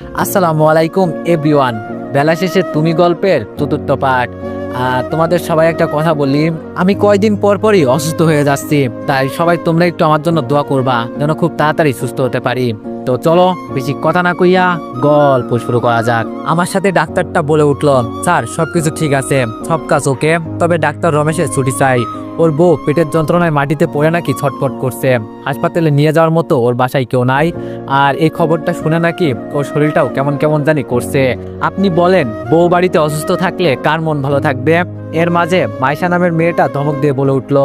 আসসালামু আলাইকুম, এভরিওয়ান। বেলা শেষে তুমি গল্পের চতুর্থ পাঠ। তোমাদের সবাই একটা কথা বলি, আমি কয়দিন পর পরই অসুস্থ হয়ে যাচ্ছি, তাই সবাই তোমরা একটু আমার জন্য দোয়া করবা, যেন খুব তাড়াতাড়ি সুস্থ হতে পারি। তো চলো, বেশি কথা না কইয়া গল্প শুরু করা যাক। আমার সাথে ডাক্তারটা বলে উঠল, স্যার, সবকিছু ঠিক আছে, সব কাজ ওকে, তবে ডাক্তার রমেশের ছুটি চাই। ওর বউ পেটের যন্ত্রণায় মাটিতে পড়ে নাকি ছটফট করছে। হাসপাতালে নিয়ে যাওয়ার মতো ওর বাসায় কেউ নাই। আর এই খবরটা শুনে নাকি ওর শরীরটাও কেমন কেমন জানি করছে। আপনি বলেন, বউ বাড়িতে অসুস্থ থাকলে কার মন ভালো থাকবে? এর মাঝে মাইশা নামের মেয়েটা ধমক দিয়ে বলে উঠল,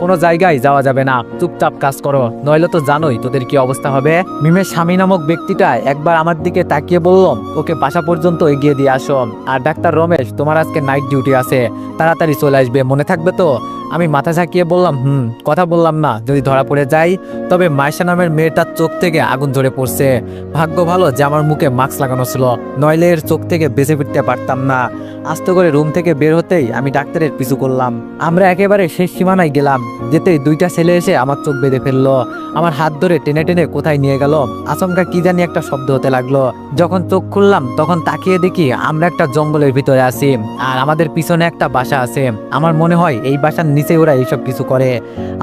কোনো জায়গায় যাওয়া যাবে না। চুপচাপ কাজ করো। নইলে তো জানোই তোদের কি অবস্থা হবে। মিমের স্বামী নামক ব্যক্তিটা একবার আমার দিকে তাকিয়ে বলল, ওকে বাসা পর্যন্ত এগিয়ে দিয়ে আসো। আর ডাক্তার রমেশ, তোমার আজকে নাইট ডিউটি আছে। তাড়াতাড়ি চলে আসবে, মনে থাকবে তো? আমি মাথা ঝাঁকিয়ে বললাম, হুম, কথা বললাম না। যদি ধরা পড়ে যাই, তবে মাইশা নামের মেয়েটার চোখ থেকে আগুন ধরে পড়ছে। ভাগ্য ভালো যে আমার মুখে মাস্ক লাগানো ছিল। নইলে এর চোখ থেকে বেঁচে ফিরতে পারতাম না। আস্তে করে রুম থেকে বের হতেই আমি ডাক্তারের পিছু করলাম। আমরা একেবারে শেষ সীমানায় গেলাম। যেতেই দুইটা ছেলে এসে আমার চোখ বেঁধে ফেলল। আমার হাত ধরে টেনে টেনে কোথায় নিয়ে গেল? আচমকা কি জানি একটা শব্দ হতে লাগল। যখন চোখ খুললাম, তখন তাকিয়ে দেখি আমরা একটা জঙ্গলের ভিতরে আছি। আর আমাদের পিছনে একটা বাসা আছে। আমার মনে হয় এই বাসার নিচে ওরা এইসব কিছু করে।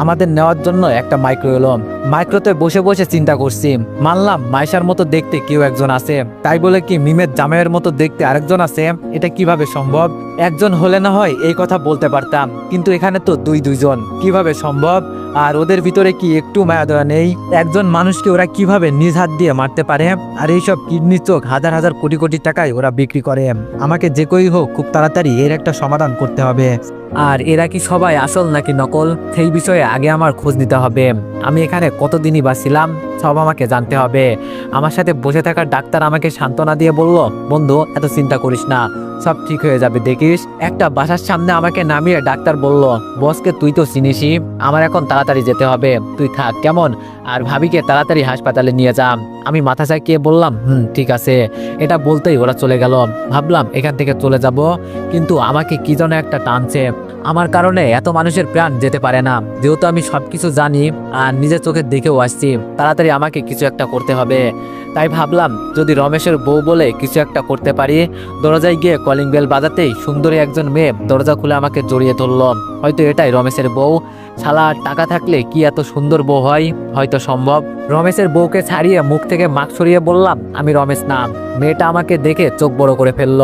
আমাদের নেওয়ার জন্য একটা মাইক্রো এলো মাইক্রোতে বসে বসে চিন্তা করছি, মানলাম মাইশার মতো দেখতে কেউ একজন আছে। তাই বলে কি মিমের জামাইয়ের মতো দেখতে আরেকজন আছে? এটা কীভাবে সম্ভব? একজন হলে না হয় এই কথা বলতে পারতাম, কিন্তু এখানে তো দুই দুইজন। কীভাবে সম্ভব? আর ওদের ভিতরে কি একটু মায়া দয়া নেই? একজন মানুষকে ওরা কীভাবে নিজ হাত দিয়ে মারতে পারে? আর এইসব কিডনি চোখ হাজার হাজার কোটি কোটি টাকায় ওরা বিক্রি করে। আমাকে যে কই হোক, খুব তাড়াতাড়ি এর একটা সমাধান করতে হবে। আর এরা কি সবাই আসল নাকি নকল? সেই বিষয়ে আগে আমার খোঁজ নিতে হবে। আমি এখানে কতদিনই বা ছিলাম সব আমাকে জানতে হবে। আমার সাথে বসে থাকা ডাক্তার আমাকে সান্ত্বনা দিয়ে বলল, বন্ধু, এত চিন্তা করিস না, সব ঠিক হয়ে যাবে, দেখিস? একটা বাসার সামনে আমাকে নামিয়ে ডাক্তার বলল, বসকে, তুই তো চিনিসই, আমার এখন তাড়াতাড়ি যেতে হবে। তুই থাক, কেমন? আর ভাবিকে তাড়াতাড়ি হাসপাতালে নিয়ে যা। আমি মাথা চাকিয়ে বললাম, হুম, ঠিক আছে। এটা বলতেই ওরা চলে গেল। ভাবলাম এখান থেকে চলে যাব, কিন্তু আমাকে কি যেন একটা টানছে। আমার কারণে এত মানুষের প্রাণ যেতে পারে না। যেহেতু আমি সবকিছু জানি আর নিজের চোখে দেখেও আসছি, তাড়াতাড়ি আমাকে কিছু একটা করতে হবে। তাই ভাবলাম, যদি রমেশের বউ বলে কিছু একটা করতে পারি, দরজায় গিয়ে কলিং বেল বাজাতেই সুন্দরী একজন মেয়ে দরজা খুলে আমাকে জড়িয়ে ধরল। হয়তো এটাই রমেশের বউ। শালা টাকা থাকলে কি এত সুন্দর বউ হয়? হয়তো সম্ভব। রমেশের বউকে ছাড়িয়ে মুখ থেকে মাস্ক সরিয়ে বললাম, আমি রমেশ নাম মেয়েটা আমাকে দেখে চোখ বড় করে ফেলল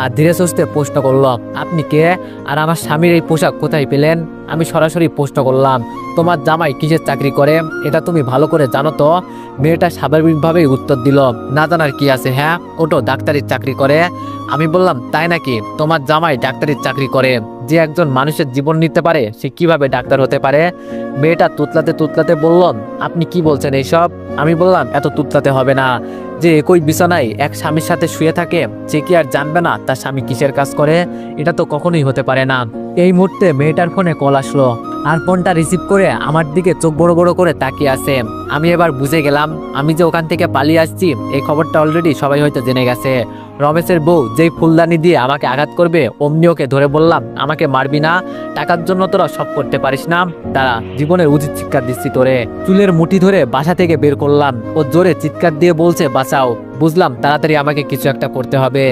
আর ধীরে সুস্থে প্রশ্ন করল, আপনি কে? আর আমার স্বামীর এই পোশাক কোথায় পেলেন? আমি সরাসরি প্রশ্ন করলাম, তোমার জামাই কিসের চাকরি করে? এটা তুমি ভালো করে জানো তো? মেয়েটা স্বাভাবিকভাবেই উত্তর দিল, না জানার কি আছে হ্যাঁ? ওটো ডাক্তারির চাকরি করে? আমি বললাম, তাই নাকি? তোমার জামাই ডাক্তারির চাকরি করে। যে একজন মানুষের জীবন নিতে পারে, সে কীভাবে ডাক্তার হতে পারে? মেয়েটা তুতলাতে তুতলাতে বলল, আপনি কি বলছেন এইসব? আমি বললাম, এত তুতলাতে হবে না। যে একই বিছানায় এক স্বামীর সাথে শুয়ে থাকে, সে কি আর জানবে না তার স্বামী কিসের কাজ করে? এটা তো কখনোই হতে পারে না। এই মুহূর্তে মেয়েটার ফোনে কল আসলো, আর ফোনটা রিসিভ করে আমার দিকে চোখ বড় বড় করে তাকিয়ে আছে। আমি এবার বুঝে গেলাম, আমি যে ওখান থেকে পালিয়ে আসছি, এই খবরটা অলরেডি সবাই হয়তো জেনে গেছে। রমেশের বউ যেই ফুলদানি দিয়ে আমাকে আঘাত করবে, অমনি ওকে ধরে বললাম, আমাকে মারবি না, টাকার জন্য তোরা সব করতে পারিস না। তারা জীবনের উচিত চিৎকার দিচ্ছি তোরে। চুলের মুঠি ধরে বাসা থেকে বের করলাম। ও জোরে চিৎকার দিয়ে বলছে, বাঁচাও। বুঝলাম তাড়াতাড়ি আমাকে কিছু একটা করতে হবে।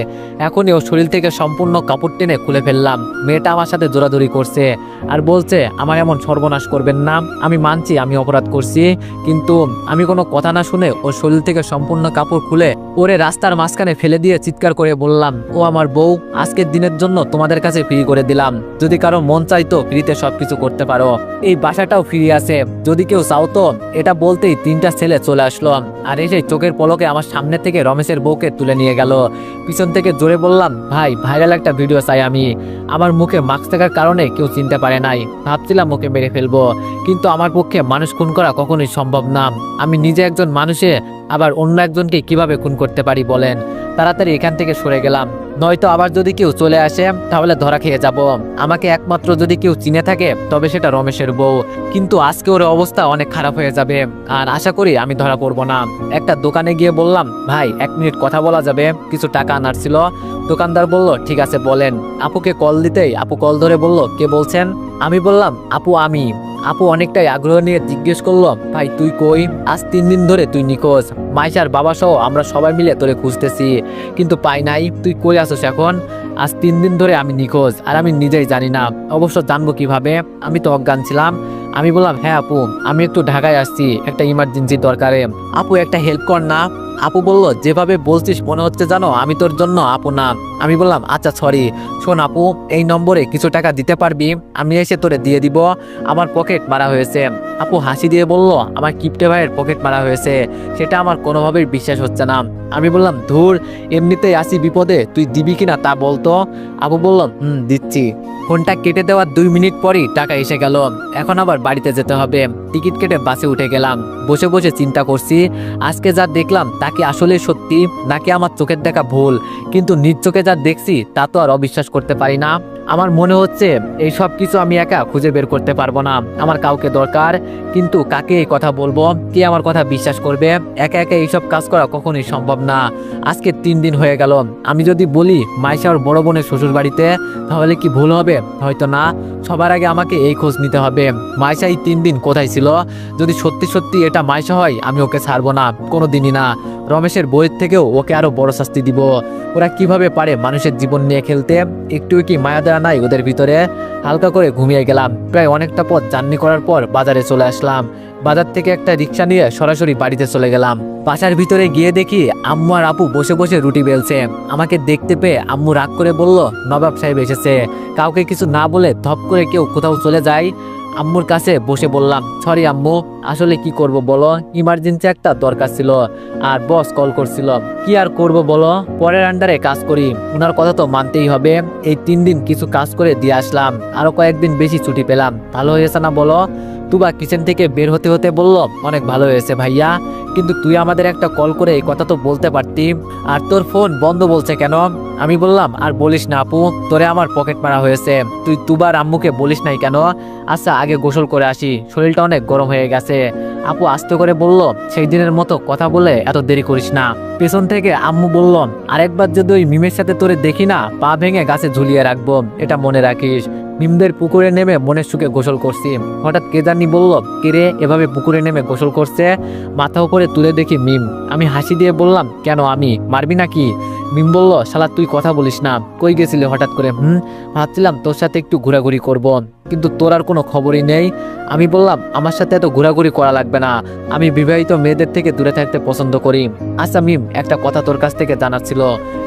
এখনই ও শরীর থেকে সম্পূর্ণ কাপড় টেনে খুলে ফেললাম। মেয়েটা আমার সাথে জোরাজোরি করছে আর বলছে আমার এমন সর্বনাশ করবেন না, আমি মানছি আমি অপরাধ করছি, কিন্তু আমি কোনো কথা না শুনে ও শরীর থেকে সম্পূর্ণ কাপড় খুলে ওরে রাস্তার মাঝখানে ফেলে দিয়ে চিৎকার করে বললাম, ও আমার বউ, আজকের দিনের জন্য তোমাদের কাছে ফ্রি করে দিলাম। যদি কারও মন চাইতো ফ্রিতে সবকিছু করতে পারো। এই বাসাটাও ফ্রি আছে। যদি কেউ চাও তো এটা বলতেই তিনটা ছেলে চলে আসলো। আর এসে চোখের পলকে আমার সামনে থেকে রমেশের বউকে তুলে নিয়ে গেল। পিছন থেকে জোরে বললাম, ভাই ভাইরাল একটা ভিডিও চাই আমি। আমার মুখে মাস্ক থাকার কারণে কেউ চিনতে পারে নাই। ভাবছিলাম ওকে মেরে ফেলব, কিন্তু আমার পক্ষে মানুষ খুন করা কখনোই সম্ভব না। আমি নিজে একজন মানুষে, আবার অন্য একজনকে কীভাবে খুন করতে পারি বলেন? তাড়াতাড়ি এখান থেকে সরে গেলাম। নয়তো আবার যদি কেউ চলে আসে, তাহলে ধরা খেয়ে যাব। আমাকে একমাত্র যদি কেউ চিনে থাকে, তবে সেটা রমেশের বউ। কিন্তু আজকে ওর অবস্থা অনেক খারাপ হয়ে যাবে, আর আশা করি আমি ধরা পড়ব না। একটা দোকানে গিয়ে বললাম, ভাই, এক মিনিট কথা বলা যাবে, কিছু টাকা আনার ছিল। দোকানদার বলল, ঠিক আছে, বলেন। আপুকে কল দিতেই আপু কল ধরে বলল, কে বলছেন? আমি বললাম, আপু, আমি। আপু অনেকটাই আগ্রহ নিয়ে জিজ্ঞেস করল, ভাই, তুই কই? আজ তিন দিন ধরে তুই নিখোঁজ। মাইশার বাবা সহ আমরা সবাই মিলে তোরে খুঁজতেছি, কিন্তু পাই নাই। তুই কই আসোস এখন? আজ তিন দিন ধরে আমি নিখোঁজ, আর আমি নিজেই জানি না। অবশ্য জানব কীভাবে? আমি তো অজ্ঞান ছিলাম। আমি বললাম হ্যাঁ আপু, আমি একটু ঢাকায় আসছি, একটা ইমার্জেন্সি দরকারে। আপু, একটা হেল্প কর না। আপু বলল, যেভাবে বলছিস মনে হচ্ছে জানো, আমি তোর জন্য আপু না। আমি বললাম আচ্ছা সরি শোন আপু, এই নম্বরে কিছু টাকা দিতে পারবি? আমি এসে তোরে দিয়ে দিব। আমার পকেট মারা হয়েছে। আপু হাসি দিয়ে বলল, আমার কিপটে ভাইয়ের পকেট মারা হয়েছে। সেটা আমার কোনোভাবেই বিশ্বাস হচ্ছে না। আমি বললাম, ধুর, এমনিতেই আসি বিপদে, তুই দিবি কিনা তা বলতো আপু বলল, হুম, দিচ্ছি। ফোনটা কেটে দেওয়ার দুই মিনিট পরই টাকা এসে গেল। এখন আবার বাড়িতে যেতে হবে। টিকিট কেটে বাসে উঠে গেলাম। বসে বসে চিন্তা করছি। আজকে যা দেখলাম, তা কি আসলে সত্যি, নাকি আমার চোখের দেখা ভুল? কিন্তু নিজ চোখে যা দেখছি, তা তো আর অবিশ্বাস করতে পারি না। আমার মনে হচ্ছে, এই সব কিছু আমি একা খুঁজে বের করতে পারব না। আমার কাউকে দরকার, কিন্তু কাকে এই কথা বলব? কে আমার কথা বিশ্বাস করবে? একা একা এইসব কাজ করা কখনোই সম্ভব না। আজকে তিন দিন হয়ে গেল। আমি যদি বলি, মাইশা বড় বোনের শ্বশুর বাড়িতে তাহলে কি ভুল হবে? হয়তো না। সবার আগে আমাকে এই খোঁজ নিতে হবে। মাইশা এই তিন দিন কোথায় ছিল? যদি সত্যি সত্যি এটা মাইশা হয়, আমি ওকে ছাড়বো না। কোনো দিনই না। রমেশের বইয়ের থেকেও ওকে আরও বড় শাস্তি দিব। ওরা কীভাবে পারে মানুষের জীবন নিয়ে খেলতে? একটু কি মায়া দেওয়া নাই ওদের ভিতরে? হালকা করে ঘুমিয়ে গেলাম। প্রায় অনেকটা পথ জার্নি করার পর বাজারে চলে আসলাম। বাজার থেকে একটা রিক্সা নিয়ে সরাসরি বাড়িতে চলে গেলাম। বাসার ভিতরে গিয়ে দেখি আম্মু আর আপু বসে বসে রুটি বেলছে। আমাকে দেখতে পেয়ে আম্মু রাগ করে বলল, নবাব সাহেব এসেছে। কাউকে কিছু না বলে ধপ করে কেউ কোথাও চলে যায়। আম্মুর কাছে বসে বললাম, সরি আম্মু, আসলে কি করব বলো? ইমার্জেন্সি একটা দরকার ছিল আর বস কল করছিল। কি আর করব বলো? পরের আন্ডারে কাজ করি। ওনার কথা তো মানতেই হবে। এই তিন দিন কিছু কাজ করে দিয়ে আসলাম। আরও কয়েকদিন বেশি ছুটি পেলাম। ভালো হয়েছে না বলো? তুবা কিচেন থেকে বের হতে হতে বলল, অনেক ভালো হয়েছে ভাইয়া, কিন্তু তুই আমাদের একটা কল করে এই কথা তো বলতে পারতি। আর তোর ফোন বন্ধ বলছে কেন? আমি বললাম, আর বলিস না আপু, তোরে আমার পকেট মারা হয়েছে। তুই তুবার আম্মুকে বলিস নাই কেন? আচ্ছা আগে গোসল করে আসি, শরীরটা অনেক গরম হয়ে গেছে। আপু আস্তে করে বলল, সেই দিনের মতো কথা বলে এত দেরি করিস না। পেছন থেকে আম্মু বলল, আরেকবার যদি ওই মিমের সাথে তোরে দেখি না, পা ভেঙে গাছে ঝুলিয়ে রাখব, এটা মনে রাখিস। মিমদের পুকুরে নেমে মনের সুখে গোসল করছি। হঠাৎ কে জানি বলল কিরে এভাবে পুকুরে নেমে গোসল করছে? মাথা উপরে তুলে দেখি মিম। আমি হাসি দিয়ে বললাম, কেন আমি? মারবি নাকি? মিম বলল, শালা, তুই কথা বলিস না। কই গেছিলি হঠাৎ করে? হুম? ভাবছিলাম, তোর সাথে একটু ঘোরাঘুরি করব। কিন্তু তোর আর কোনো খবরই নেই। আমি বললাম, আমার সাথে এত ঘোরাঘুরি করা লাগবে না। আমি বিবাহিত মেয়েদের থেকে দূরে থাকতে পছন্দ করি। আচ্ছা মিম, একটা কথা তোর কাছ থেকে জানার ছিল।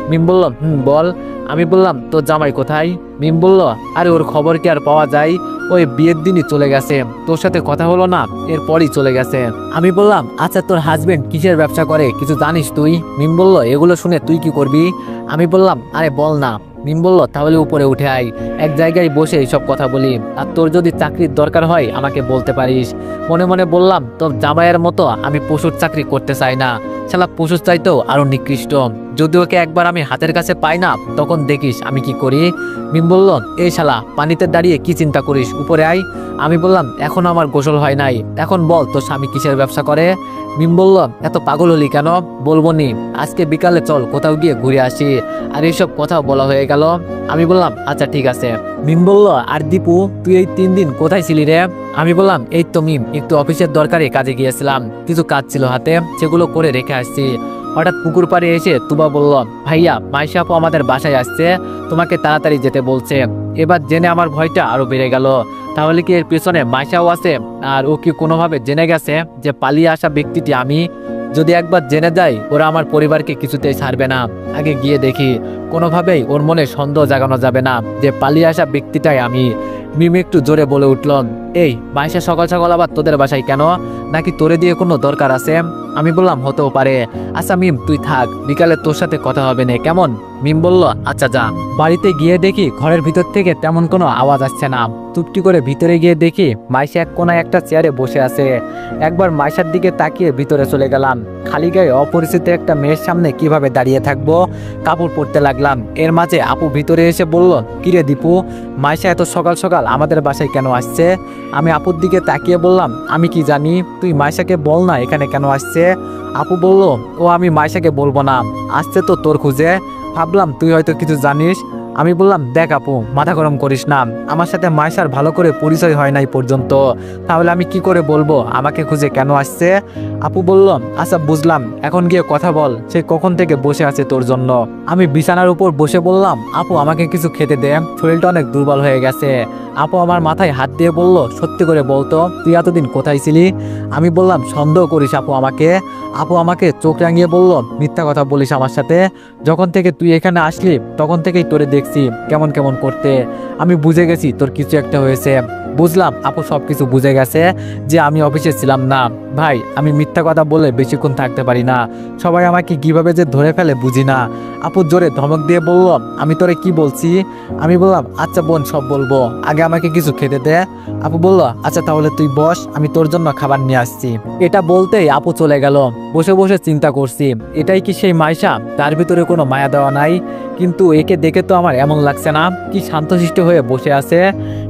মিম বলল, হুম, বল। আমি বললাম, তোর জামাই কোথায়? মিম বলল, আরে, ওর খবর কি আর পাওয়া যায়? ওই বিয়ের দিনই চলে গেছে। তোর সাথে কথা হলো না এরপরই চলে গেছে। আমি বললাম আচ্ছা তোর হাজবেন্ড কিসের ব্যবসা করে? কিছু জানিস তুই? মিম বলল, এগুলো শুনে তুই কি করবি? আমি বললাম, আরে, বল না। মিম বলল, তাহলে উপরে উঠে আয়। এক জায়গায় বসে এইসব কথা বলি। আর তোর যদি চাকরির দরকার হয়, আমাকে বলতে পারিস। মনে মনে বললাম, তোর জামাইয়ের মতো আমি পশুর চাকরি করতে চাই না। শালা পশুর চাইতেও আরও নিকৃষ্ট। যদি ওকে একবার আমি হাতের কাছে পাই না, তখন দেখিস আমি কি করি। মিম বলল, এই শালা, পানিতে দাঁড়িয়ে কি চিন্তা করিস? উপরে আয়। আমি বললাম, এখন আমার গোসল হয় নাই। এখন বল, তোর স্বামী কিসের ব্যবসা করে? মিম বলল, এত পাগল হলি কেন? বলব নি। আজকে বিকালে চল, কোথাও গিয়ে ঘুরে আসি। আর এইসব কথাও বলা হয়ে গেল। আমি বললাম আচ্ছা ঠিক আছে। মিম বলল, আর দীপু, তুই এই তিন দিন কোথায় ছিলি রে? আমি বললাম, এই তো মিম, একটু অফিসের দরকারে কাজে গিয়েছিলাম। কিছু কাজ ছিল হাতে, সেগুলো করে রেখে আসছি। হঠাৎ পুকুর পাড়ে এসে তুবা বলল, ভাইয়া, মাইশা আপু আমাদের বাসায় আসছে, তোমাকে তাড়াতাড়ি যেতে বলছে। এবার জেনে আমার ভয়টা আরও বেড়ে গেল। তাহলে কি এর পেছনে মাইশাও আছে? আর ও কি কোনোভাবে জেনে গেছে যে পালিয়ে আসা ব্যক্তিটি আমি? যদি একবার জেনে যায় ওরা আমার পরিবারকে কিছুতেই ছাড়বে না। আগে গিয়ে দেখি। কোনোভাবেই ওর মনে সন্দেহ জাগানো যাবে না যে পালিয়ে আসা ব্যক্তিটাই আমি। মিম একটু জোরে বলে উঠল, এই, মাইশা সকাল সকাল আবার তোদের বাসায় কেন? নাকি তোরে দিয়ে কোনো দরকার আছে? আমি বললাম হতেও পারে। আচ্ছা মিম, তুই থাক, বিকালে তোর সাথে কথা হবে না, কেমন? মিম বলল আচ্ছা যা। বাড়িতে গিয়ে দেখি ঘরের ভিতর থেকে তেমন কোনো আওয়াজ আসছে না। চুপটি করে ভিতরে গিয়ে দেখি মাইশা এক কোনায় একটা চেয়ারে বসে আছে। একবার মাইশার দিকে তাকিয়ে ভিতরে চলে গেলাম। খালি গায়ে অপরিচিত একটা মেয়ের সামনে কীভাবে দাঁড়িয়ে থাকব? কাপড় পরতে লাগলাম। এর মাঝে আপু ভিতরে এসে বলল, কিরে দীপু, মাইশা এত সকাল সকাল আমাদের বাসায় কেন আসছে? আমি আপুর দিকে তাকিয়ে বললাম, আমি কি জানি, তুই মাইশাকে বল না এখানে কেন আসছে? আপু বলল, ও আমি মাইশাকে বলব না। আসছে তো তোর খুঁজে। ভাবলাম, তুই হয়তো কিছু জানিস। আমি বললাম, দেখ আপু, মাথা গরম করিস না। আমার সাথে মাইশার ভালো করে পরিচয় হয় নাই পর্যন্ত। তাহলে আমি কি করে বলব? আমাকে খুঁজে কেন আসছে? আপু বলল আচ্ছা বুঝলাম। এখন গিয়ে কথা বল। সে কখন থেকে বসে আছে তোর জন্য? আমি বিছানার উপর বসে বললাম, আপু, আমাকে কিছু খেতে দে। শরীরটা অনেক দুর্বল হয়ে গেছে। আপু আমার মাথায় হাত দিয়ে বলল, সত্যি করে বলতো তুই এতদিন কোথায় ছিলি? আমি বললাম, সন্দেহ করিস আপু আমাকে। আপু আমাকে চোখ রাঙিয়ে বলল, মিথ্যা কথা বলিস আমার সাথে। যখন থেকে তুই এখানে আসলি, তখন থেকেই তোরে দেখছি কেমন কেমন করতে। আমি বুঝে গেছি তোর কিছু একটা হয়েছে। বুঝলাম আপু সব কিছু বুঝে গেছে যে আমি অফিসে ছিলাম না। ভাই, আমি মিথ্যা কথা বলে বেশিক্ষণ থাকতে পারি না। সবাই আমাকে কীভাবে যে ধরে ফেলে বুঝি না। আপু জোরে ধমক দিয়ে বলল, আমি তোরে কি বলছি? আমি বললাম আচ্ছা বোন, সব বলব। আগে আমাকে কিছু খেতে দে। আপু বলল আচ্ছা তাহলে তুই বস, আমি তোর জন্য খাবার নিয়ে আসছি। এটা বলতেই আপু চলে গেল। বসে বসে চিন্তা করছি, এটাই কি সেই মাইশা? তার ভিতরে কোনো মায়া দেওয়া নাই। কিন্তু একে দেখে তো আমার এমন লাগছে না। কি শান্তশিষ্ট হয়ে বসে আছে।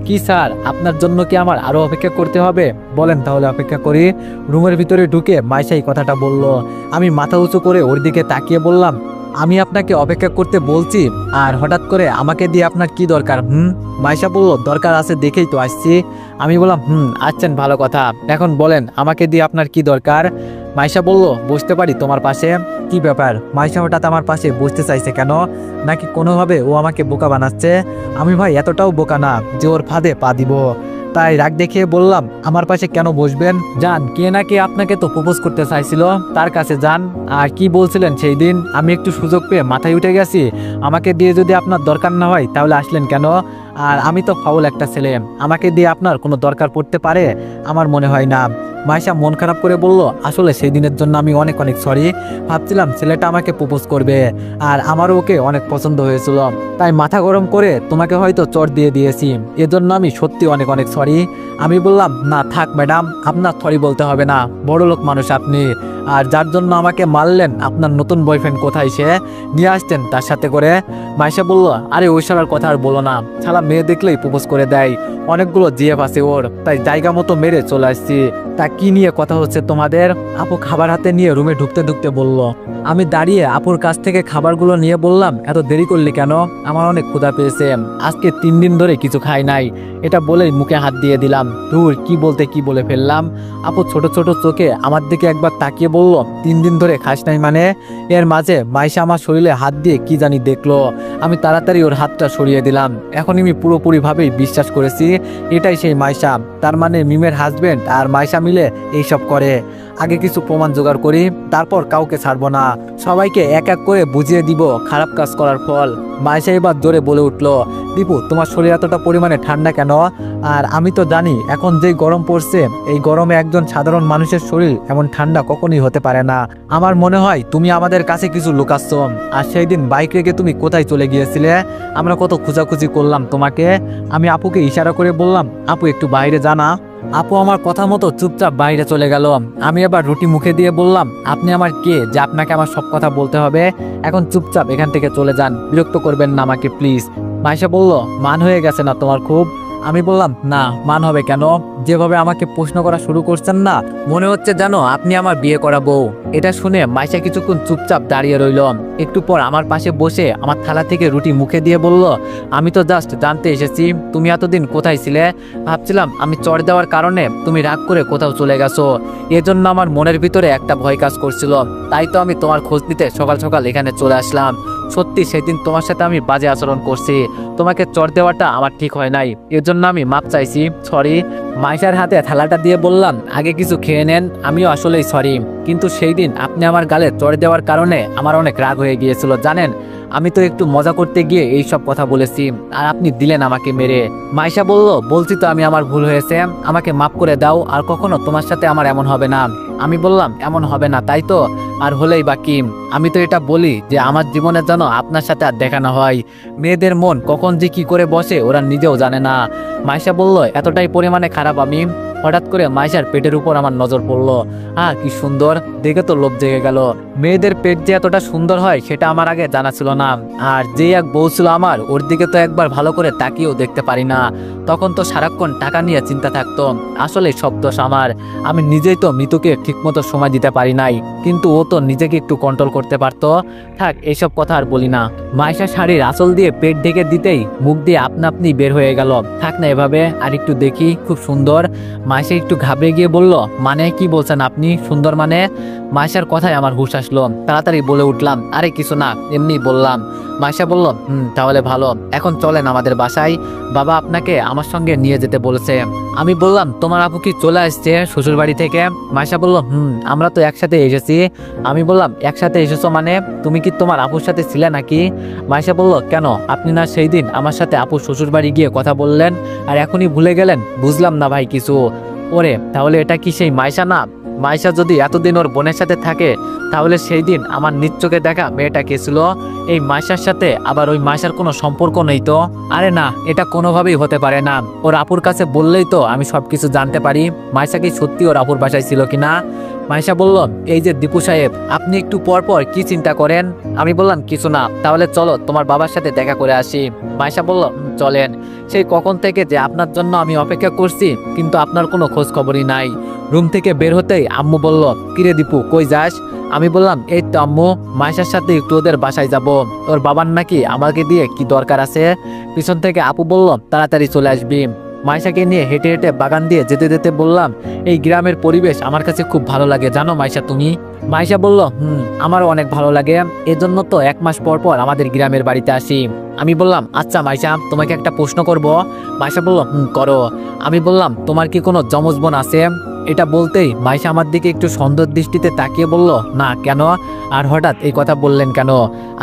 কি স্যার, আপনার জন্য কি আমার আরও অপেক্ষা করতে হবে? বলেন তাহলে অপেক্ষা করি। রুমের ভিতরে ঢুকে মাইশাই কথাটা বলল। আমি মাথা উঁচু করে ওর দিকে তাকিয়ে বললাম, আমি আপনাকে অপেক্ষা করতে বলছি, আর হঠাৎ করে আমাকে দিয়ে আপনার কি দরকার, হুম? মাইশা বলল, দরকার আছে দেখেই তো আসছি। আমি বললাম, হুম, আসছেন, ভালো কথা। এখন বলেন, আমাকে দিয়ে আপনার কি দরকার? মাইশা বলল বসতে পারি তোমার পাশে। কি ব্যাপার? মাইশা হঠাৎ আমার পাশে বসতে চাইছে কেন? নাকি কোনোভাবে ও আমাকে বোকা বানাচ্ছে? আমি ভাই এতটাও বোকা না যে ওর ফাঁদে পা দিব। তাই রাগ দেখিয়ে বললাম, আমার পাশে কেন বসবেন? যান কে না কে আপনাকে তো প্রপোজ করতে চাইছিল, তার কাছে যান। আর কি বলছিলেন সেই দিন? আমি একটু সুযোগ পেয়ে মাথায় উঠে গেছি। আমাকে দিয়ে যদি আপনার দরকার না হয়, তাহলে আসলেন কেন? আর আমি তো ফাউল একটা ছেলে। আমাকে দিয়ে আপনার কোনো দরকার পড়তে পারে? আমার মনে হয় না। মাইশা মন খারাপ করে বলল, আসলে সেই দিনের জন্য আমি অনেক অনেক সরি ভাবছিলাম ছেলেটা আমাকে প্রপোজ করবে। আর আমারও ওকে অনেক পছন্দ হয়েছিল। তাই মাথা গরম করে তোমাকে হয়তো চট দিয়ে দিয়েছি। এজন্য আমি সত্যি অনেক অনেক সরি আমি বললাম, না, থাক ম্যাডাম, আপনার সরি বলতে হবে না। বড় লোক মানুষ আপনি। আর যার জন্য আমাকে মারলেন, আপনার নতুন বয়ফ্রেন্ড কোথায় সে? নিয়ে আসতেন তার সাথে করে। মাইশা বলল, আরে ওই শালার কথা আর বলো না। মেয়ে দেখলেই প্রপোজ করে দেয়। অনেকগুলো জিএফ আছে ওর, তাই জায়গা মতো মেরে চলে আসছি। তা কি নিয়ে কথা হচ্ছে তোমাদের? আপু খাবার হাতে নিয়ে রুমে ঢুকতে ঢুকতে বলল আমি দাঁড়িয়ে আপুর কাছ থেকে খাবারগুলো নিয়ে বললাম, এত দেরি করলি কেন? আমার অনেক ক্ষুধা পেয়েছে। আজকে তিন দিন ধরে কিছু খাই নাই। এটা বলেই মুখে হাত দিয়ে দিলাম। ধুর, কি বলতে কি বলে ফেললাম? আপু ছোট ছোট চোখে আমার দিকে একবার তাকিয়ে বলল, তিন দিন ধরে খাস নাই মানে? এর মাঝে মাইশা আমার শরীরে হাত দিয়ে কি জানি দেখল। আমি তাড়াতাড়ি ওর হাতটা সরিয়ে দিলাম। এখন আমি পুরোপুরিভাবেই বিশ্বাস করেছি, এটাই সেই মাইশা। তার মানে মিমের হাজবেন্ড আর মাইশা মিলে এইসব করে। আগে কিছু প্রমাণ জোগাড় করি, তারপর কাউকে ছাড়বো না। সবাইকে এক এক করে বুঝিয়ে দিব খারাপ কাজ করার ফল। মাইশা এবার জোরে বলে উঠল, দীপু, তোমার শরীর এতটা পরিমাণে ঠান্ডা কেন? আর আমি তো জানি, এখন যেই গরম পড়ছে, এই গরমে একজন সাধারণ মানুষের শরীর এমন ঠান্ডা কখনই হতে পারে না। আমার মনে হয় তুমি আমাদের কাছে কিছু লুকাচ্ছ। আর সেই দিন বাইক রেখে তুমি কোথায় চলে গিয়েছিলে? আমরা কত খোঁজাখুঁজি করলাম তোমাকে। আমি আপুকে ইশারা করে বললাম, আপু, একটু বাইরে জানা আপু আমার কথা মতো চুপচাপ বাইরে চলে গেল। আমি আবার রুটি মুখে দিয়ে বললাম, আপনি আমার কে? যে আপনাকে আমার সব কথা বলতে হবে। এখন চুপচাপ এখান থেকে চলে যান। বিরক্ত করবেন না আমাকে, প্লিজ। মাইশা বলল, মান হয়ে গেছে না তোমার খুব? আমি বললাম, না, মান হবে কেন? যেভাবে আমাকে প্রশ্ন করা শুরু করছেন না, মনে হচ্ছে জানো আপনি আমার বিয়ে করা বউ। এটা শুনে মাইশা কিছুক্ষণ চুপচাপ দাঁড়িয়ে রইল। একটু পর আমার পাশে বসে আমার থালা থেকে রুটি মুখে দিয়ে বলল, আমি তো জাস্ট জানতে এসেছি, তুমি এতদিন কোথায় ছিলে? ভাবছিলাম আমি চড় দেওয়ার কারণে তুমি রাগ করে কোথাও চলে গেছো। এজন্য আমার মনের ভিতরে একটা ভয় কাজ করছিল। তাই তো আমি তোমার খোঁজ নিতে সকাল সকাল এখানে চলে আসলাম। সত্যি সেদিন তোমার সাথে আমি বাজে আচরণ করছি। তোমাকে চর দেওয়াটা আমার ঠিক হয় নাই। এর জন্য আমি মাপ চাইছি। সরি মাইশার হাতে থালাটা দিয়ে বললাম, আগে কিছু খেয়ে নেন, আমিও আসলেই সরি কিন্তু সেই দিন আপনি আমার গালে চড় দেওয়ার কারণে আমার অনেক রাগ হয়ে গিয়েছিল, জানেন? আমি তো একটু মজা করতে গিয়ে এই সব কথা বলেছি, আর আপনি দিলেন আমাকে মেরে। মাইশা বলল, বলছি তো আমি আমার ভুল হয়েছে, আমাকে মাফ করে দাও, আর কখনো তোমার সাথে আমার এমন হবে না। আমি বললাম, এমন হবে না, তাই তো? আর হলেই বা কি? আমি তো এটা বলি যে আমার জীবনে যেন আপনার সাথে আর দেখানো হয়। মেয়েদের মন কখন যে কি করে বসে, ওরা নিজেও জানে না। মাইশা বলল, এতটাই পরিমাণে খারাপ আমি। হঠাৎ করে মাইশার পেটের উপর আমার নজর পড়ল। আহ কি সুন্দর, দেখে তো লোভ জেগে গেল। মেয়েদের পেট যে এতটা সুন্দর হয়, সেটা আমার আগে জানা ছিল না। আর যে এক বউ ছিল আমার, ওর দিকে তো একবার ভালো করে তাকিয়েও দেখতে পারি না। তখন তো সারাক্ষণ টাকা নিয়ে চিন্তা থাকতো। আসলে সব দোষ আমার। আমি নিজেই তো মৃতকে ঠিকমতো সময় দিতে পারি নাই। কিন্তু ও তো নিজেকে একটু কন্ট্রোল করতে পারতো। থাক, এইসব কথা আর বলি না। মাইশা শাড়ির আঁচল দিয়ে পেট ঢেকে দিতেই মুখ দিয়ে আপনা আপনি বের হয়ে গেল। থাক না এভাবে আর একটু দেখি, খুব সুন্দর। মাইশা একটু ঘাবড়ে গিয়ে বলল মানে কি বলছেন আপনি? সুন্দর মানে? মাইশার কথায় আমার হুশ আসলো। তাড়াতাড়ি বলে উঠলাম, আরে কিছু না, এমনি বললাম। মাইশা বলল, হুম, তাহলে ভালো। এখন চলেন আমাদের বাসায়। বাবা আপনাকে আমার সঙ্গে নিয়ে যেতে বলেছে। আমি বললাম, তোমার আপু কি চলে আসছে শ্বশুর বাড়ি থেকে? মাইশা বলল, হুম, আমরা তো একসাথে এসেছি। আমি বললাম, একসাথে এসেছ মানে? তুমি কি তোমার আপুর সাথে ছিলে নাকি? মাইশা বলল, কেন? আপনি না সেই দিন আমার সাথে আপুর শ্বশুর বাড়ি গিয়ে কথা বললেন, আর এখনই ভুলে গেলেন? বুঝলাম না ভাই কিছু। ওরে, তাহলে এটা কি সেই মাইশা না? মাইশা যদি এতদিন ওর বোনের সাথে থাকে, তাহলে সেই দিন আমার নিচ্চকে দেখা মেয়েটা কে ছিল? এই মাইশার সাথে আবার ওই মাইশার কোনো সম্পর্ক নেই তো? আরে না, এটা কোনোভাবেই হতে পারে না। ওর আপুর কাছে বললেই তো আমি সবকিছু জানতে পারি। মাইশা কি সত্যি ওর আপুর বাসায় ছিল কিনা? মাইশা বলল, এই যে দীপু সাহেব, আপনি একটু পর পর কি চিন্তা করেন? আমি বললাম, কিছু না, তাহলে চলো তোমার বাবার সাথে দেখা করে আসি। মাইশা বলল চলেন। সেই কখন থেকে যে আপনার জন্য আমি অপেক্ষা করছি, কিন্তু আপনার কোনো খোঁজ খবরই নাই। রুম থেকে বের হতেই আম্মু বলল, কিরে দীপু, কই যাস? আমি বললাম, এই তো আম্মু, মাইশার সাথে একটু ওদের বাসায় যাব। ওর বাবার নাকি আমাকে দিয়ে কি দরকার আছে? পিছন থেকে আপু বলল, তাড়াতাড়ি চলে আসবি। মাইশাকে নিয়ে হেঁটে হেঁটে বাগান দিয়ে যেতে যেতে বললাম, এই গ্রামের পরিবেশ আমার কাছে খুব ভালো লাগে, জানো মাইশা তুমি? মাইশা বলল, হুম, আমারও অনেক ভালো লাগে। এজন্য তো এক মাস পর পর আমাদের গ্রামের বাড়িতে আসি। আমি বললাম আচ্ছা মাইশা, তোমাকে একটা প্রশ্ন করব। মাইশা বলল, হুম, করো। আমি বললাম, তোমার কি কোনো যমজ বোন আছে? এটা বলতেই মাইশা আমার দিকে একটু সন্দেহ দৃষ্টিতে তাকিয়ে বলল, না, কেন? আর হঠাৎ এই কথা বললেন কেন?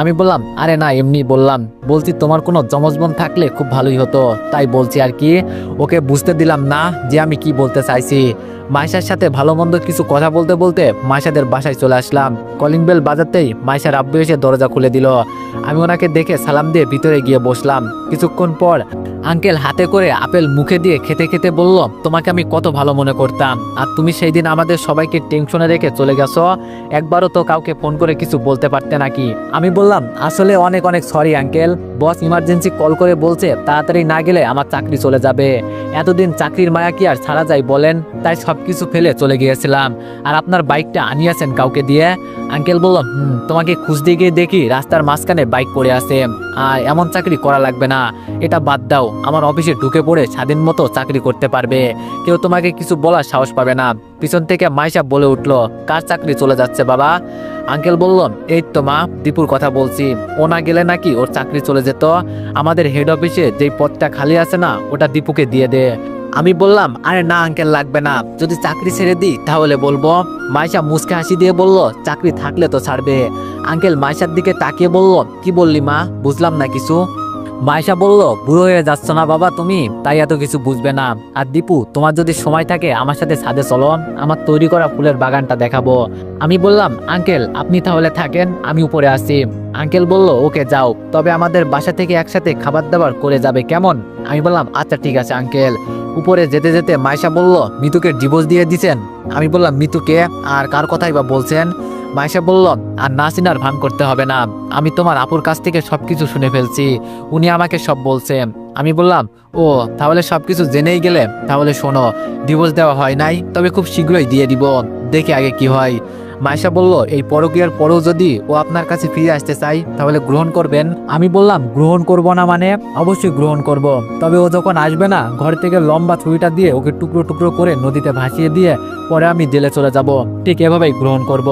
আমি বললাম, আরে না, এমনি বললাম। বলছি তোমার কোনো যমজ বোন থাকলে খুব ভালোই হতো। তাই বলছি আর কি, ওকে বুঝতে দিলাম না যে আমি কি বলতে চাইছি। মাইশার সাথে ভালো মন্দ কিছু কথা বলতে বলতে মাইশাদের বাসায় চলে আসলাম। কলিং বেল বাজাতেই মাইশার আব্বু এসে দরজা খুলে দিল। আমি ওনাকে দেখে সালাম দিয়ে ভিতরে গিয়ে বসলাম। কিছুক্ষণ পর আঙ্কেল হাতে করে আপেল মুখে দিয়ে খেতে খেতে বলল, তোমাকে আমি কত ভালো মনে করতাম। আর তুমি সেই দিন আমাদের সবাইকে টেনশনে রেখে চলে গেছো। একবারও তো কাউকে ফোন করে কিছু বলতে পারতে নাকি? আমি বললাম, আসলে অনেক অনেক sorry, uncle. Boss emergency call করে বলছে, তাড়াতাড়ি না গেলে আমার চাকরি চলে যাবে। এতদিন চাকরির মায়া কি আর ছাড়া যায় বলেন? তাই সবকিছু ফেলে চলে গিয়েছিলাম। আর আপনার বাইকটা আনিয়েছেন কাউকে দিয়ে? আঙ্কেল বলল, হুম, তোমাকে খুঁজতে গিয়ে দেখি, রাস্তার মাঝখানে বাইক পড়ে আছে। আর এমন চাকরি করা লাগবে না। এটা বাদ দাও, আমার অফিসে ঢুকে পড়ে স্বাধীন মতো চাকরি করতে পারবে। কেউ তোমাকে কিছু বলার সাহস পাবে না। পিছন থেকে মাইশা বলে উঠল, কার চাকরি চলে যাচ্ছে বাবা? আঙ্কেল বলল, এই তো মা, দীপুর কথা বলছি। ও না গেলে নাকি ওর চাকরি চলে যেত। আমাদের হেড অফিসে যেই পদটা খালি আছে না, ওটা দীপুকে দিয়ে দে। আমি বললাম, আরে না আঙ্কেল, লাগবে না। যদি চাকরি ছেড়ে দিই, তাহলে বলব। মাইশা মুসকে হাসি দিয়ে বলল, চাকরি থাকলে তো ছাড়বে। আঙ্কেল মাইশার দিকে তাকিয়ে বলল, কি বললি মা? বুঝলাম না কিছু। মাইশা বলল, বুড়ো হয়ে যাচ্ছ না বাবা তুমি? তাই এত কিছু বুঝবে না। আর দীপু, তোমার যদি সময় থাকে, আমার সাথে ছাদে চলো। আমার তৈরি করা ফুলের বাগানটা দেখাবো। আমি বললাম, আঙ্কেল, আপনি তাহলে থাকেন, আমি উপরে আসি। আঙ্কেল বলল, ওকে, যাও। তবে আমাদের বাসা থেকে একসাথে খাবার দাবার করে যাবে, কেমন? আমি বললাম আচ্ছা ঠিক আছে, আঙ্কেল। উপরে যেতে যেতে মাইশা বলল, মিতুকে ডিভোর্স দিয়ে দিছেন? আমি বললাম, মিতুকে? আর কার কথাই বা বলছেন? মাইশা বলল, আর নাসিনার ভান করতে হবে না। আমি তোমার আপুর কাছ থেকে সবকিছু শুনে ফেলছি। উনি আমাকে সব বলছে। আমি বললাম, ও, তাহলে সবকিছু জেনেই গেলে? তাহলে শোনো ডিভোর্স দেওয়া হয় নাই, তবে খুব শীঘ্রই দিয়ে দিব। দেখি আগে কি হয়। মাইশা বলল, এই পরকীয়ার পরেও যদি ও আপনার কাছে ফিরে আসতে চাই তাহলে গ্রহণ করবেন। আমি বললাম, গ্রহণ করব না মানে? অবশ্যই গ্রহণ করব। তবে ও যখন আসবে না, ঘর থেকে লম্বা ছুরিটা দিয়ে ওকে টুকরো টুকরো করে নদীতে ভাসিয়ে দিয়ে পরে আমি জেলে চলে যাব। ঠিক এভাবেই গ্রহণ করব।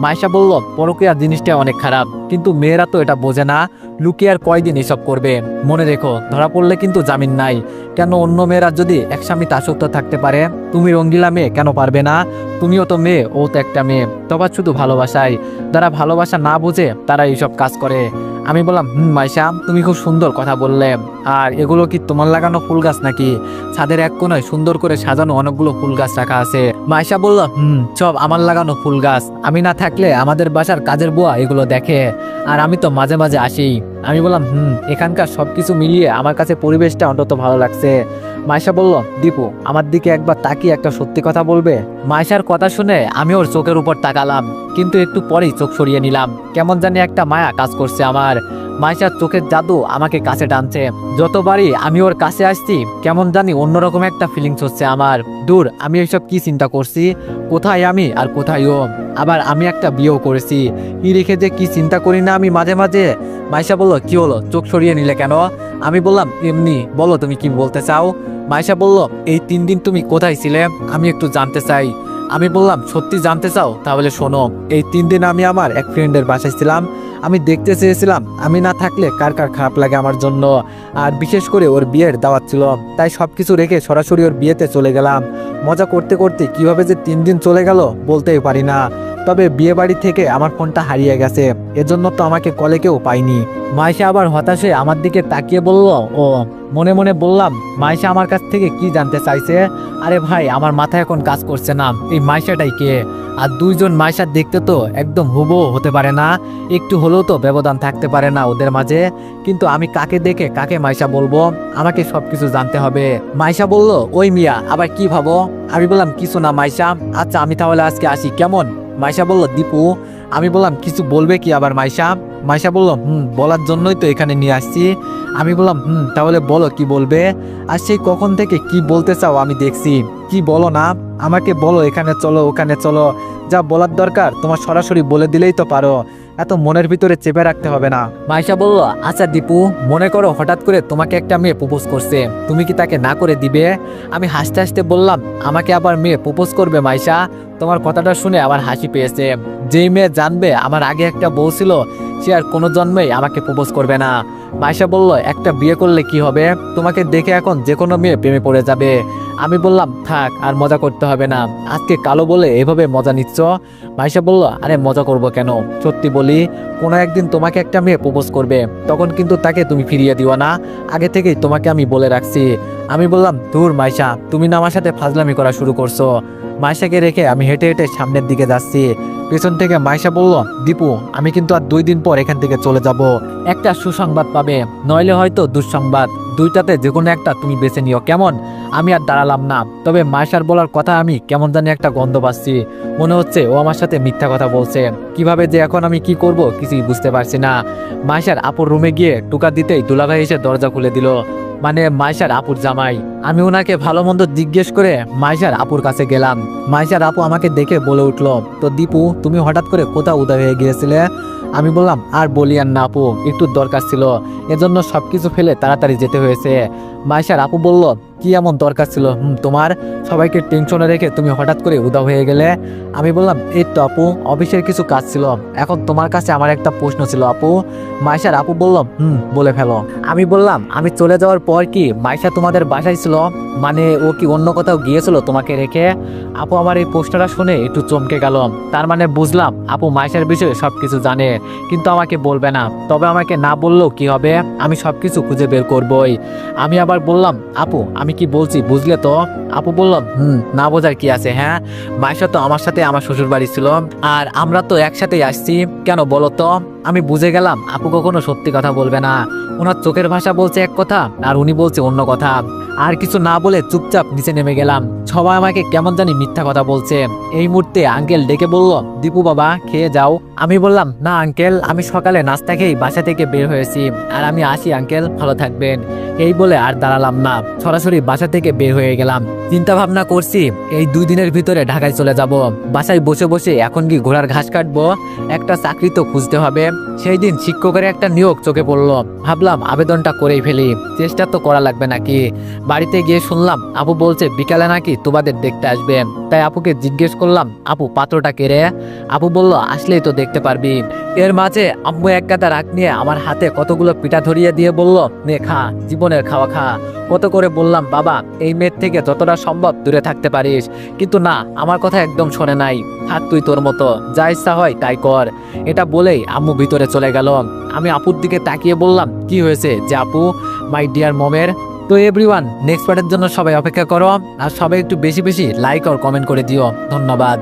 মাইশা বলল, পরকিয়ার জিনিসটা অনেক খারাপ, কিন্তু মেয়েরা তো এটা বোঝে না। লুকিয়ে আর কয়দিন এসব করবে? মনে রেখো, ধরা পড়লে কিন্তু জামিন নাই। কেন অন্য মেয়েরা যদি এক স্বামীতে আসক্ত থাকতে পারে? তুমি রঙ্গিলা মেয়ে কেন পারবে না? তুমিও তো মেয়ে, ও তো একটা মেয়ে। তফাৎ শুধু ভালোবাসায় যারা ভালোবাসা না বুঝে, তারা এইসব কাজ করে। আমি বললাম, হুম, মাইশা, তুমি খুব সুন্দর কথা বললে। আর এগুলো কি তোমার লাগানো ফুল গাছ নাকি? ছাদের এক কোনায় সুন্দর করে সাজানো অনেকগুলো ফুল গাছ রাখা আছে। মাইশা বলল, হুম সব আমার লাগানো ফুল গাছ। আমি না থাকলে আমাদের বাসার কাজের বুয়া এগুলো দেখে। আর আমি তো মাঝে মাঝে আসি। আমি বললাম, হুম, এখানকার সব কিছু মিলিয়ে আমার কাছে পরিবেশটা অন্তত ভালো লাগছে। মায়শা বলল, দীপু, আমার দিকে একবার তাকিয়ে একটা সত্যি কথা বলবে? মায়শার কথা শুনে আমি ওর চোখের উপর তাকালাম, কিন্তু একটু পরেই চোখ সরিয়ে নিলাম। কেমন জানি একটা মায়া কাজ করছে আমার। মাইশার চোখের জাদু আমাকে কাছে টানছে। যতবারই আমি ওর কাছে আসছি, কেমন জানি অন্যরকম একটা ফিলিংস হচ্ছে আমার। দূর, আমি এইসব কি চিন্তা করছি? কোথায় আমি আর কোথায় ও? আবার আমি একটা বিয়েও করেছি। কি রেখে যে কি চিন্তা করি না আমি মাঝে মাঝে? মাইশা বলল, কি হলো? চোখ সরিয়ে নিলে কেন? আমি বললাম, এমনি, বলো তুমি কি বলতে চাও? মাইশা বলল, এই তিন দিন তুমি কোথায় ছিলে? আমি একটু জানতে চাই। আমি বললাম, সত্যি জানতে চাও? তাহলে শোনো, এই তিন দিন আমি আমার এক ফ্রেন্ডের বাসায় ছিলাম। আমি দেখতে চেয়েছিলাম, আমি না থাকলে কার কার খারাপ লাগে আমার জন্য। আর বিশেষ করে ওর বিয়ের দাওয়াত ছিল। তাই সব কিছু রেখে সরাসরি ওর বিয়েতে চলে গেলাম। মজা করতে করতে কীভাবে যে তিন দিন চলে গেল বলতেই পারি না। তবে বিয়ে বাড়ি থেকে আমার ফোনটা হারিয়ে গেছে। এজন্য তো আমাকে কলে কেউ পাইনি মাইশা আবার হতাশে আমার দিকে তাকিয়ে বলল, ও, মনে মনে বললাম মাইশা আমার কাছ থেকে কি জানতে চাইছে? আরে ভাই, আমার মাথায় এখন কাজ করছে না। এই মাইশাটাই কে? আর দুইজন মাইশার দেখতে তো একদম হুবো হতে পারে না। একটু হলেও তো ব্যবধান থাকতে পারে না ওদের মাঝে। কিন্তু আমি কাকে দেখে কাকে মাইশা বলব? আমাকে সবকিছু জানতে হবে। মাইশা বলল, ওই মিয়া, আবার কি ভাবো? আমি বললাম, কিছু না মাইশা আচ্ছা আমি তাহলে আজকে আসি। কেমন? মাইশা বলল, দীপু, আমি বললাম, কিছু বলবে কি আবার মাইশা? মাইশা বলল, হুম, বলার জন্যই তো এখানে নিয়ে আসছি। আমি বললাম, হুম, তাহলে বলো কি বলবে? আর সেই কখন থেকে কি বলতে চাও আমি দেখছি। কি বলো না? আমাকে বলো, এখানে চলো, ওখানে চলো। যা বলার দরকার, তোমার সরাসরি বলে দিলেই তো পারো। এত মনের ভিতরে চেপে রাখতে হবে না। মাইশা বলল আচ্ছা দীপু, মনে করো হঠাৎ করে তোমাকে একটা মেয়ে প্রপোজ করছে। তুমি কি তাকে না করে দিবে? আমি হাসতে হাসতে বললাম, আমাকে আবার মেয়ে প্রপোজ করবে মাইশা? তোমার কথাটা শুনে আমার হাসি পেয়েছে। যেই মেয়ে জানবে, আমার আগে একটা বউ ছিল সে আর কোনো জন্মেই আমাকে প্রপোজ করবে না। মাইশা বলল, একটা বিয়ে করলে কি হবে? তোমাকে দেখে এখন যে কোনো মেয়ে প্রেমে পড়ে যাবে। আমি বললাম, থাক, আর মজা করতে হবে না। আজকে কালো বলে এভাবে মজা নিচ্ছ? মাইশা বলল, আরে, মজা করব কেন? সত্যি বলি, কোনো একদিন তোমাকে একটা মেয়ে প্রপোজ করবে, তখন কিন্তু তাকে তুমি ফিরিয়ে দিও না। আগে থেকেই তোমাকে আমি বলে রাখছি। আমি বললাম দূর মাইশা তুমি না আমার সাথে ফাজলামি করা শুরু করছ। মাইশাকে রেখে আমি হেঁটে হেঁটে সামনের দিকে যাচ্ছি। পেছন থেকে মাইশা বলল, দীপু, আমি কিন্তু আর দুই দিন পর এখান থেকে চলে যাব। একটা সুসংবাদ পাবে, নইলে হয়তো দুঃসংবাদ। দুইটাতে যে কোনো একটা তুমি বেছে নিও, কেমন? আমি আর দাঁড়ালাম না। তবে মাইশার বলার কথা আমি কেমন জানি একটা গন্ধ পাচ্ছি। মনে হচ্ছে ও আমার সাথে মিথ্যা কথা বলছে। কীভাবে যে এখন আমি কি করব কিছুই বুঝতে পারছি না। মাইশার আপুর রুমে গিয়ে টুকা দিতেই দুলাভাই এসে দরজা খুলে দিল। মানে মাইশার আপুর জামাই। আমি ওনাকে ভালো মন্দ জিজ্ঞেস করে মাইশার আপুর কাছে গেলাম। মাইশার আপু আমাকে দেখে বলে উঠল, তো দীপু, তুমি হঠাৎ করে কোথাও উদয় হয়ে গিয়েছিলে? আমি বললাম, আর বলি আর না আপু, একটু দরকার ছিল। এজন্য সবকিছু ফেলে তাড়াতাড়ি যেতে হয়েছে। মাইশার আপু বলল কি এমন দরকার ছিল? তোমার সবাইকে টেনশনে রেখে তুমি হঠাৎ করে উদাও হয়ে গেলে? আমি বললাম, এই তো আপু, অফিসের কিছু কাজ ছিল। এখন তোমার কাছে আমার একটা প্রশ্ন ছিল, আপু। মাইশার আপু বলল, হুম, বলে ফেলো। আমি বললাম, আমি চলে যাওয়ার পর কি মাইশা তোমাদের বাসায় ছিল? মানে ও কি অন্য কোথাও গিয়েছিল তোমাকে রেখে? আপু আমার এই পোস্টারটা শুনে একটু চমকে গেল। তার মানে বুঝলাম, আপু মাইশার বিষয়ে সবকিছু জানে, কিন্তু আমাকে বলবে না। তবে আমাকে না বললেও কি হবে? আমি সবকিছু খুঁজে বের করবই। আমি আবার বললাম, আপু, আমি কি বলছি? বুঝলে তো? আপু বললাম হুম, না বোঝার কি আছে হ্যাঁ? মাইশা তো আমার সাথে আমার শ্বশুর বাড়ি ছিল। আর আমরা তো একসাথেই আসছি। কেন বলো তো? আমি বুঝে গেলাম আপু কখনো সত্যি কথা বলবে না। ওনার চোখের ভাষা বলছে এক কথা আর উনি বলছে অন্য কথা। আর কিছু না বলে চুপচাপ নিচে নেমে গেলাম। সবাই আমাকে কেমন জানি মিথ্যা কথা বলছে। এই মুহূর্তে আঙ্কেল ডেকে বলল, দীপু বাবা, খেয়ে যাও। আমি বললাম, না আঙ্কেল, আমি সকালে নাস্তা খেয়েই বাসা থেকে বের হয়েছি। আর আমি আসি, আঙ্কেল, ভালো থাকবেন। এই বলে আর দাঁড়ালাম না। সরাসরি বাসা থেকে বের হয়ে গেলাম। চিন্তা ভাবনা করছি, এই দুই দিনের ভিতরে ঢাকায় চলে যাব। বাসায় বসে বসে এখন কি ঘোড়ার ঘাস কাটবো? একটা চাকরি তো খুঁজতে হবে। সেই দিন শিক্ষকের একটা নিয়োগ চোখে পড়ল। ভাবলাম আবেদনটা করেই ফেলি। চেষ্টা তো করা লাগবে নাকি? বাড়িতে গিয়ে শুনলাম, আপু বলছে বিকালে নাকি তোমাদের দেখতে আসবে। তাই আপুকে জিজ্ঞেস করলাম, আপু, পাত্রটা কেড়ে আপু বলল, আসলেই তো দেখতে পারবি। এর মাঝে আম্মু এক গাদা রাগ নিয়ে আমার হাতে কতগুলো পিঠা ধরিয়ে দিয়ে বলল, নে খা, জীবনের খাওয়া খা। কত করে বললাম, বাবা, এই মেয়ের থেকে যতটা সম্ভব দূরে থাকতে পারিস। কিন্তু না, আমার কথা একদম শোনে নাই। থাক তুই তোর মতো, যা ইচ্ছা হয় তাই কর। এটা বলেই আম্মু ভিতরে চলে গেল। আমি আপুর দিকে তাকিয়ে বললাম, কি হয়েছে যে আপু মাই ডিয়ার মমের? তো এভরিওয়ান নেক্সট পার্টের জন্য সবাই অপেক্ষা করো, আর সবাই একটু বেশি বেশি লাইক আর কমেন্ট করে দিও। ধন্যবাদ।